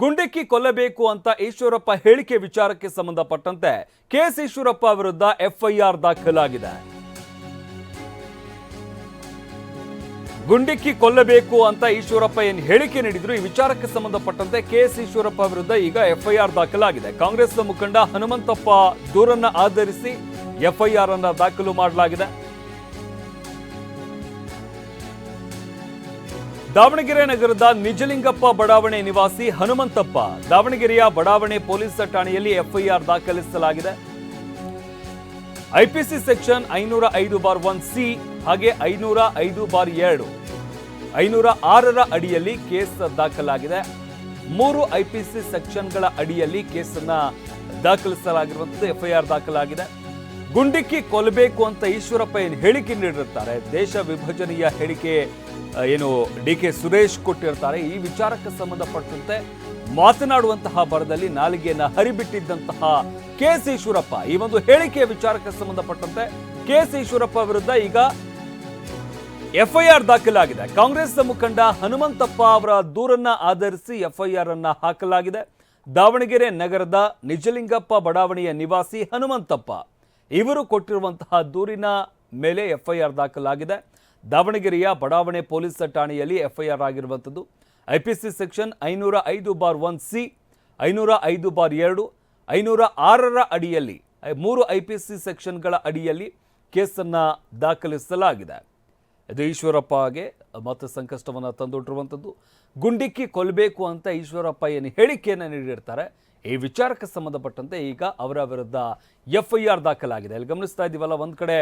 ಗುಂಡಿಕ್ಕಿ ಕೊಲ್ಲಬೇಕು ಅಂತ ಈಶ್ವರಪ್ಪ ಹೇಳಿಕೆ ವಿಚಾರಕ್ಕೆ ಸಂಬಂಧಪಟ್ಟಂತೆ ಕೆಎಸ್ ಈಶ್ವರಪ್ಪ ವಿರುದ್ಧ ಎಫ್ಐಆರ್ ದಾಖಲಾಗಿದೆ. ಗುಂಡಿಕ್ಕಿ ಕೊಲ್ಲಬೇಕು ಅಂತ ಈಶ್ವರಪ್ಪ ಏನು ಹೇಳಿಕೆ ನೀಡಿದ್ರು, ಈ ವಿಚಾರಕ್ಕೆ ಸಂಬಂಧಪಟ್ಟಂತೆ ಕೆಎಸ್ ಈಶ್ವರಪ್ಪ ವಿರುದ್ಧ ಈಗ ಎಫ್ಐಆರ್ ದಾಖಲಾಗಿದೆ. ಕಾಂಗ್ರೆಸ್ ಮುಖಂಡ ಹನುಮಂತಪ್ಪ ದೂರನ್ನ ಆಧರಿಸಿ ಎಫ್ಐಆರ್ ಅನ್ನ ದಾಖಲು ಮಾಡಲಾಗಿದೆ. ದಾವಣಗೆರೆ ನಗರದ ನಿಜಲಿಂಗಪ್ಪ ಬಡಾವಣೆ ನಿವಾಸಿ ಹನುಮಂತಪ್ಪ. ದಾವಣಗೆರೆಯ ಬಡಾವಣೆ ಪೊಲೀಸ್ ಠಾಣೆಯಲ್ಲಿ ಎಫ್ಐಆರ್ ದಾಖಲಿಸಲಾಗಿದೆ. ಐಪಿಸಿ ಸೆಕ್ಷನ್ ಐನೂರ ಐದು ಬಾರ್ ಒನ್ ಸಿ ಹಾಗೆ ಐನೂರ ಐದು ಬಾರ್ ಎರಡು. ಐನೂರ ಆರರ ಅಡಿಯಲ್ಲಿ ಕೇಸ್ ದಾಖಲಾಗಿದೆ. ಮೂರು ಐಪಿಸಿ ಸೆಕ್ಷನ್ಗಳ ಅಡಿಯಲ್ಲಿ ಕೇಸನ್ನ ದಾಖಲಿಸಲಾಗಿರುವಂಥದ್ದು ಎಫ್ಐಆರ್ ದಾಖಲಾಗಿದೆ. ಗುಂಡಿಕ್ಕಿ ಕೊಲ್ಲಬೇಕು ಅಂತ ಈಶ್ವರಪ್ಪ ಏನು ಹೇಳಿಕೆ ನೀಡಿರ್ತಾರೆ? ದೇಶ ವಿಭಜನೆಯ ಹೇಳಿಕೆ ಏನು ಡಿ ಕೆ ಸುರೇಶ್ ಕೊಟ್ಟಿರ್ತಾರೆ. ಈ ವಿಚಾರಕ್ಕೆ ಸಂಬಂಧಪಟ್ಟಂತೆ ಮಾತನಾಡುವಂತಹ ಬರದಲ್ಲಿ ನಾಲಿಗೆಯನ್ನು ಹರಿಬಿಟ್ಟಿದ್ದಂತಹ ಕೆ ಎಸ್ ಈಶ್ವರಪ್ಪ. ಈ ಒಂದು ಹೇಳಿಕೆಯ ವಿಚಾರಕ್ಕೆ ಸಂಬಂಧಪಟ್ಟಂತೆ ಕೆ ಎಸ್ ಈಶ್ವರಪ್ಪ ವಿರುದ್ಧ ಈಗ ಎಫ್ಐಆರ್ ದಾಖಲಾಗಿದೆ. ಕಾಂಗ್ರೆಸ್ ಮುಖಂಡ ಹನುಮಂತಪ್ಪ ಅವರ ದೂರನ್ನ ಆಧರಿಸಿ ಎಫ್ಐಆರ್ ಅನ್ನ ಹಾಕಲಾಗಿದೆ. ದಾವಣಗೆರೆ ನಗರದ ನಿಜಲಿಂಗಪ್ಪ ಬಡಾವಣೆಯ ನಿವಾಸಿ ಹನುಮಂತಪ್ಪ. ಇವರು ಕೊಟ್ಟಿರುವಂತಹ ದೂರಿನ ಮೇಲೆ ಎಫ್ಐಆರ್ ದಾಖಲಾಗಿದೆ. ದಾವಣಗೆರೆಯ ಬಡಾವಣೆ ಪೊಲೀಸ್ ಠಾಣೆಯಲ್ಲಿ ಎಫ್ಐಆರ್ ಆಗಿರುವಂಥದ್ದು. ಐಪಿಸಿ ಸೆಕ್ಷನ್ ಐನೂರ ಐದು ಬಾರ್ ಒನ್ ಸಿ, ಐನೂರ ಐದು ಬಾರ್ ಎರಡು, ಐನೂರ ಆರರ ಅಡಿಯಲ್ಲಿ ಐ- ಮೂರು ಐಪಿಸಿ ಸೆಕ್ಷನ್ಗಳ ಅಡಿಯಲ್ಲಿ ಕೇಸನ್ನು ದಾಖಲಿಸಲಾಗಿದೆ. ಇದು ಈಶ್ವರಪ್ಪಗೆ ಮತ್ತೆ ಸಂಕಷ್ಟವನ್ನು ತಂದೊಟ್ಟಿರುವಂಥದ್ದು ಗುಂಡಿಕ್ಕಿ ಕೊಲ್ಲಬೇಕು ಅಂತ ಈಶ್ವರಪ್ಪ ಏನು ಹೇಳಿಕೆಯನ್ನು ನೀಡಿರ್ತಾರೆ. ಈ ವಿಚಾರಕ್ಕೆ ಸಂಬಂಧಪಟ್ಟಂತೆ ಈಗ ಅವರ ವಿರುದ್ಧ ಎಫ್ ಐ ಆರ್ ದಾಖಲಾಗಿದೆ. ಅಲ್ಲಿ ಗಮನಿಸ್ತಾ ಇದ್ದೀವಲ್ಲ, ಒಂದು ಕಡೆ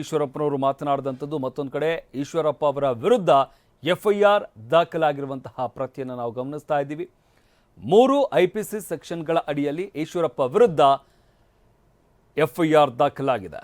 ಈಶ್ವರಪ್ಪನವರು ಮಾತನಾಡಿದಂಥದ್ದು, ಮತ್ತೊಂದು ಕಡೆ ಈಶ್ವರಪ್ಪ ಅವರ ವಿರುದ್ಧ ಎಫ್ ಐ ಆರ್ ದಾಖಲಾಗಿರುವಂತಹ ಪ್ರತಿಯನ್ನು ನಾವು ಗಮನಿಸ್ತಾ ಇದ್ದೀವಿ. ಮೂರು ಐ ಪಿ ಸಿ ಸೆಕ್ಷನ್ಗಳ ಅಡಿಯಲ್ಲಿ ಈಶ್ವರಪ್ಪ ವಿರುದ್ಧ ಎಫ್ ಐ ಆರ್ ದಾಖಲಾಗಿದೆ.